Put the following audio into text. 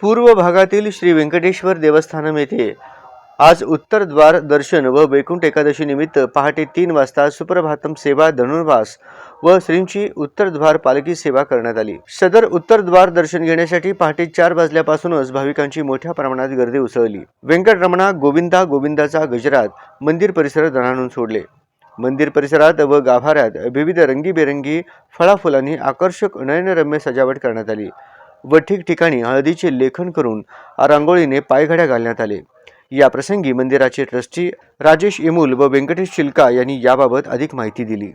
पूर्व भागातील श्री व्यंकटेश्वर देवस्थानम येथे आज उत्तरद्वार दर्शन व वैकुंठ एकादशी निमित्त पहाटे तीन वाजता सुप्रभातम सेवा धनुर्वास व श्रींची उत्तरद्वार पालखी सेवा करण्यात आली. सदर उत्तरद्वार दर्शन घेण्यासाठी पहाटे चार वाजल्यापासूनच भाविकांची मोठ्या प्रमाणात गर्दी उसळली. व्यंकटरमणा गोविंदा गोविंदाचा गजरात मंदिर परिसर दणाणून सोडले. मंदिर परिसरात व गाभाऱ्यात विविध रंगीबेरंगी फळाफुलांनी आकर्षक नयनरम्य सजावट करण्यात आली. व ठिकठिकाणी हळदीचे लेखन करून रांगोळीने पायघड्या घालण्यात आले. या प्रसंगी मंदिराचे ट्रस्टी राजेश इमूल व व्यंकटेश शिल्का यांनी याबाबत अधिक माहिती दिली.